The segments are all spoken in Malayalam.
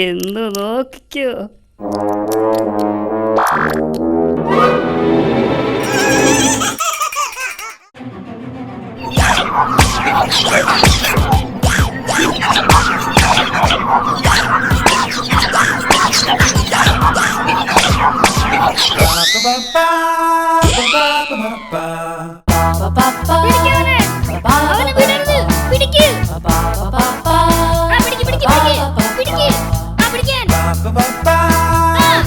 Длинную локтю. Ba-ba-ba!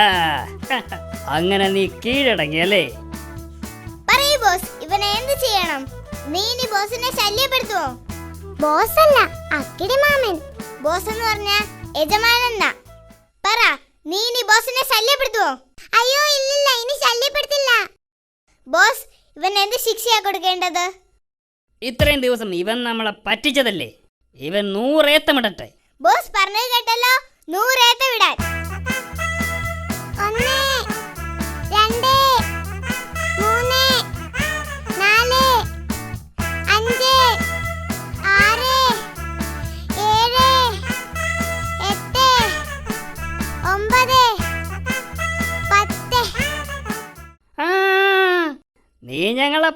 ആ അങ്ങനെ നീ കീഴടങ്ങിയല്ലേ? പറയൂ ബോസ്. ഇവനെ എന്ത് ചെയ്യണം? നീ ഇനി ബോസിനെ ശല്യപ്പെടുത്തുവോ? ബോസ് അല്ല അക്കിടി മാമൻ. ബോസ് എന്ന് പറഞ്ഞ യജമാനന്ന. പറ നീ ഇനി ബോസിനെ ശല്യപ്പെടുത്തുവോ? അയ്യോ ഇല്ലില്ല ഇനി ശല്യപ്പെടുത്തില്ല. ബോസ് ഇവൻ എന്ത് ശിക്ഷയാ കൊടുക്കേണ്ടത്? ഇത്രയും ദിവസം ഇവൻ നമ്മളെ പറ്റിച്ചതല്ലേ? ഇവൻ നൂറേത്തമിടട്ടെ ബോസ് പറഞ്ഞത് കേട്ടല്ലോ നൂറേത്ത വിടാൻ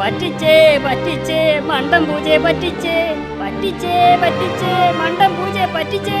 പറ്റിച്ചേ പറ്റിച്ചേ മണ്ടം പൂജയെ പറ്റിച്ചേ പറ്റിച്ചേ പറ്റിച്ചേ മണ്ടം പൂജയെ പറ്റിച്ചേ.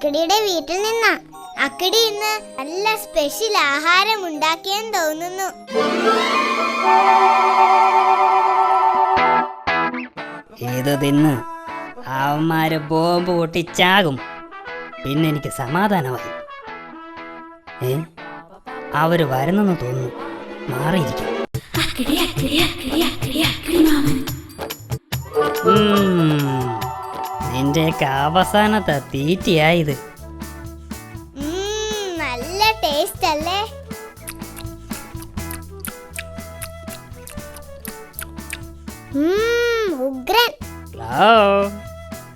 അക്കിടിയുടെ വീട്ടിൽ നിന്നാ. അക്കിടി ഇന്ന് നല്ല സ്പെഷ്യൽ ആഹാരം ഉണ്ടാക്കിയെന്ന് തോന്നുന്നു. ഇത് തിന്ന്? അവന്മാര് ബോംബ് പൊട്ടിച്ചാകും. പിന്നെ എനിക്ക് സമാധാനമായി. ഏ? അവർ വരുന്നെന്ന് തോന്നുന്നു. മാറിയിരിക്കും. നിന്റെയൊക്കെ അവസാനത്തെ തീറ്റയായത്. നല്ല ടേസ്റ്റ് അല്ലേ? ഉഗ്രൻ.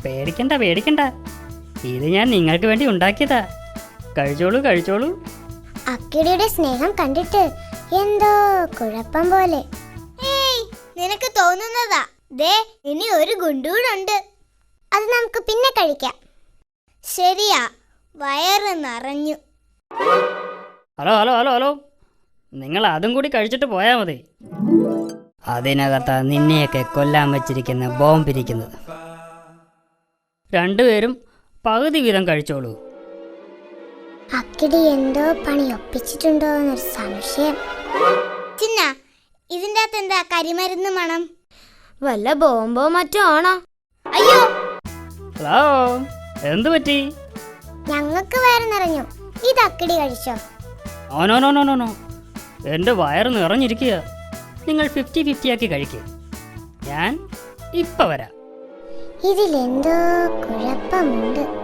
പേടിക്കണ്ട പേടിക്കണ്ട. ഇത് ഞാൻ നിങ്ങൾക്ക് വേണ്ടി ഉണ്ടാക്കിയതാ. കഴിച്ചോളൂ കഴിച്ചോളൂ. അക്കിടിയുടെ സ്നേഹം കണ്ടിട്ട് എന്തോ കുഴപ്പം പോലെ. ഏയ് നിനക്ക് തോന്നുന്നതാ. ദേ ഇനി ഒരു ഗുണ്ടൂടുണ്ട് അത് നമുക്ക് പിന്നെ കഴിക്കാം. ശരിയാ വയറ് നിറഞ്ഞു. Hello hello hello hello. നിങ്ങൾ അതും കൂടി കഴിച്ചിട്ട് പോയാൽ മതി. അതിനകത്താ നിന്നെയൊക്കെ കൊല്ലാൻ വച്ചിരിക്കുന്ന ബോംബിരിക്കുന്നത്. രണ്ടുപേരും പകുതി വീതം കഴിച്ചോളൂ. അക്കിടി എന്തോ പണി ഒപ്പിച്ചിട്ടുണ്ടോ എന്നൊരു സംശയം. ചിന്ന ഇതിന്റെ അകത്ത് എന്താ കരിമരുന്ന് മണം? വല്ല ബോംബോ മറ്റോ ആണോ? അയ്യോ ഹലോ എന്തു പറ്റി? ഞങ്ങൾക്ക് വയറ് നിറഞ്ഞു ഇത് അക്കിടി കഴിച്ചോ? ഓ no no no no no. എന്റെ വയറ് നിറഞ്ഞിരിക്കുക നിങ്ങൾ ഫിഫ്റ്റി ഫിഫ്റ്റി ആക്കി കഴിക്കുക ഞാൻ ഇപ്പം വരാം. ഇതിലെന്തോ കുഴപ്പമുണ്ട്.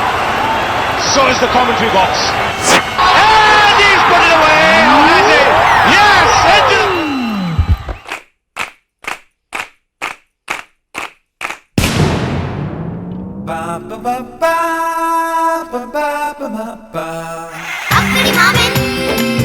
so is the commentary box. And he's put it away, or has he? Yes, into the... Ba ba ba ba ba ba ba ba